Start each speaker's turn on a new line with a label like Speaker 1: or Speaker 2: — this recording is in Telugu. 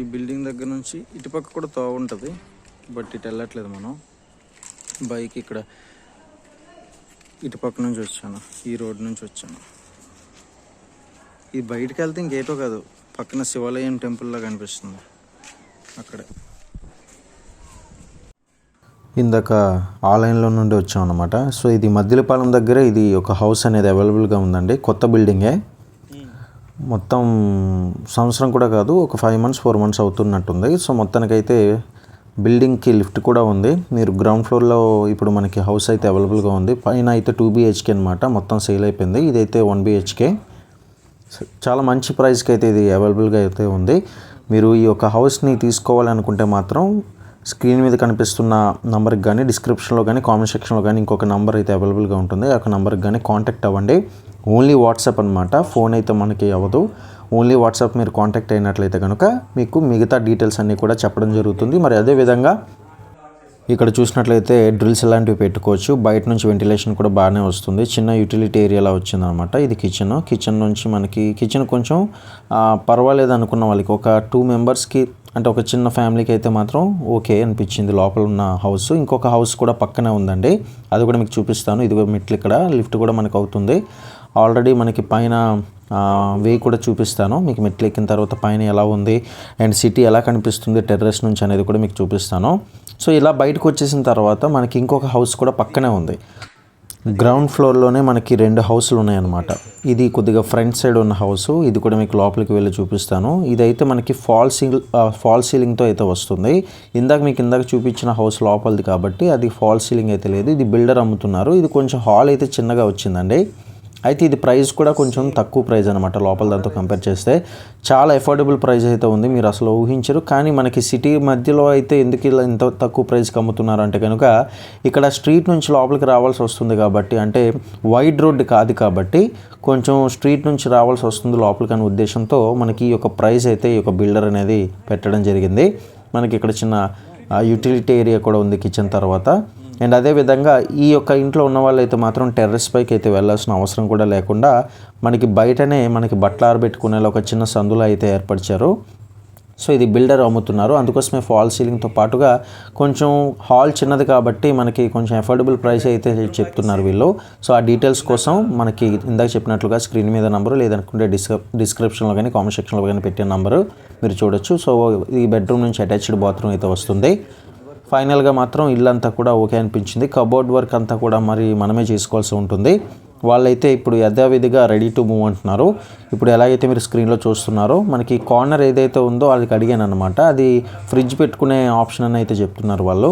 Speaker 1: ఈ బిల్డింగ్ దగ్గర నుంచి ఇటుపక్క కూడా తోవ ఉంటుంది బట్ ఇటు వెళ్ళట్లేదు మనం. బైక్ ఇక్కడ ఇటుపక్క నుంచి వచ్చాను ఈ రోడ్ నుంచి వచ్చాను. ఈ బయటకు వెళ్తే ఇంకేటో కాదు పక్కన శివాలయం టెంపుల్లా కనిపిస్తుంది అక్కడే. ఇందాక ఆలయంలో నుండి వచ్చాం అనమాట సో ఇది మద్దిలపాలెం దగ్గర ఇది ఒక హౌస్ అనేది అవైలబుల్గా ఉందండి. కొత్త బిల్డింగే మొత్తం సంవత్సరం కూడా కాదు ఒక ఫైవ్ మంత్స్ ఫోర్ మంత్స్ అవుతున్నట్టుంది. సో మొత్తానికైతే బిల్డింగ్కి లిఫ్ట్ కూడా ఉంది. మీరు గ్రౌండ్ ఫ్లోర్లో ఇప్పుడు మనకి హౌస్ అయితే అవైలబుల్గా ఉంది. పైన అయితే టూ బీహెచ్కే అనమాట మొత్తం సేల్ అయిపోయింది. ఇదైతే వన్ బీహెచ్కే చాలా మంచి ప్రైస్కి అయితే ఇది అవైలబుల్గా అయితే ఉంది. మీరు ఈ యొక్క హౌస్ని తీసుకోవాలనుకుంటే మాత్రం స్క్రీన్ మీద కనిపిస్తున్న నంబర్కి కానీ డిస్క్రిప్షన్లో కానీ కామెంట్ సెక్షన్లో కానీ ఇంకొక నంబర్ అయితే అవైలబుల్గా ఉంటుంది. ఆ నెంబర్కి నంబర్కి కానీ కాంటాక్ట్ అవ్వండి. ఓన్లీ వాట్సాప్ అనమాట ఫోన్ అయితే మనకి అవ్వదు. ఓన్లీ వాట్సాప్ మీరు కాంటాక్ట్ అయినట్లయితే కనుక మీకు మిగతా డీటెయిల్స్ అన్నీ కూడా చెప్పడం జరుగుతుంది. మరి అదేవిధంగా ఇక్కడ చూసినట్లయితే డ్రిల్స్ లాంటివి పెట్టుకోవచ్చు. బయట నుంచి వెంటిలేషన్ కూడా బాగానే వస్తుంది. చిన్న యూటిలిటీ ఏరియాలో వచ్చిందనమాట ఇది కిచెన్. కిచెన్ నుంచి మనకి కిచెన్ కొంచెం పర్వాలేదు అనుకున్న వాళ్ళకి ఒక టూ మెంబర్స్కి అంటే ఒక చిన్న ఫ్యామిలీకి అయితే మాత్రం ఓకే అనిపించింది. లోపల ఉన్న హౌస్ ఇంకొక హౌస్ కూడా పక్కనే ఉందండి. అది కూడా మీకు చూపిస్తాను. ఇదిగో మెట్లు ఇక్కడ. లిఫ్ట్ కూడా మనకు అవుతుంది. ఆల్రెడీ మనకి పైన వే కూడా చూపిస్తాను. మీకు మెట్లు ఎక్కిన తర్వాత పైన ఎలా ఉంది అండ్ సిటీ ఎలా కనిపిస్తుంది టెర్రస్ నుంచి అనేది కూడా మీకు చూపిస్తాను. సో ఇలా బయటకు వచ్చేసిన తర్వాత మనకి ఇంకొక హౌస్ కూడా పక్కనే ఉంది. గ్రౌండ్ ఫ్లోర్లోనే మనకి రెండు హౌస్లు ఉన్నాయన్నమాట. ఇది కొద్దిగా ఫ్రంట్ సైడ్ ఉన్న హౌస్ ఇది కూడా మీకు లోపలికి వెళ్ళి చూపిస్తాను. ఇదైతే మనకి ఫాల్ సీల్ ఫాల్ సీలింగ్తో అయితే వస్తుంది. ఇందాక మీకు ఇందాక చూపించిన హౌస్ లోపలిది కాబట్టి అది ఫాల్ సీలింగ్ అయితే లేదు. ఇది బిల్డర్ అమ్ముతున్నారు. ఇది కొంచెం హాల్ అయితే చిన్నగా వచ్చిందండి. అయితే ఇది ప్రైస్ కూడా కొంచెం తక్కువ ప్రైస్ అనమాట లోపల దాంతో కంపేర్ చేస్తే. చాలా ఎఫోర్డబుల్ ప్రైస్ అయితే ఉంది మీరు అసలు ఊహించరు. కానీ మనకి సిటీ మధ్యలో అయితే ఎందుకు ఇలా ఇంత తక్కువ ప్రైస్కి అమ్ముతున్నారు అంటే కనుక ఇక్కడ స్ట్రీట్ నుంచి లోపలికి రావాల్సి వస్తుంది కాబట్టి అంటే వైడ్ రోడ్ కాదు కాబట్టి కొంచెం స్ట్రీట్ నుంచి రావాల్సి వస్తుంది లోపలికి అనే ఉద్దేశంతో మనకి ఈ యొక్క ప్రైస్ అయితే ఈ యొక్క బిల్డర్ అనేది పెట్టడం జరిగింది. మనకి ఇక్కడ చిన్న యూటిలిటీ ఏరియా కూడా ఉంది కిచెన్ తర్వాత. అండ్ అదేవిధంగా ఈ యొక్క ఇంట్లో ఉన్న వాళ్ళైతే మాత్రం టెర్రస్ పైకి అయితే వెళ్ళాల్సిన అవసరం కూడా లేకుండా మనకి బయటనే మనకి బట్టలు ఆరబెట్టుకునేలా ఒక చిన్న సందులో అయితే ఏర్పరిచారు. సో ఇది బిల్డర్ అమ్ముతున్నారు. అందుకోసమే ఫాల్ సీలింగ్తో పాటుగా కొంచెం హాల్ చిన్నది కాబట్టి మనకి కొంచెం అఫోర్డబుల్ ప్రైస్ అయితే చెప్తున్నారు వీళ్ళు. సో ఆ డీటెయిల్స్ కోసం మనకి ఇందాక చెప్పినట్లుగా స్క్రీన్ మీద నెంబరు లేదనుకుంటే డిస్క్రిప్ డిస్క్రిప్షన్లో కానీ కామెంట్ సెక్షన్లో కానీ పెట్టిన నెంబరు మీరు చూడొచ్చు. సో ఈ బెడ్రూమ్ నుంచి అటాచ్డ్ బాత్రూమ్ అయితే వస్తుంది. ఫైనల్గా మాత్రం ఇల్లంతా కూడా ఓకే అనిపించింది. కబోర్డ్ వర్క్ అంతా కూడా మరి మనమే చేసుకోవాల్సి ఉంటుంది. వాళ్ళైతే ఇప్పుడు యథావిధిగా రెడీ టు మూవ్ అంటున్నారు. ఇప్పుడు ఎలాగైతే మీరు స్క్రీన్లో చూస్తున్నారో మనకి కార్నర్ ఏదైతే ఉందో వాళ్ళకి అడిగాను అనమాట అది ఫ్రిడ్జ్ పెట్టుకునే ఆప్షన్ అని అయితే చెప్తున్నారు వాళ్ళు.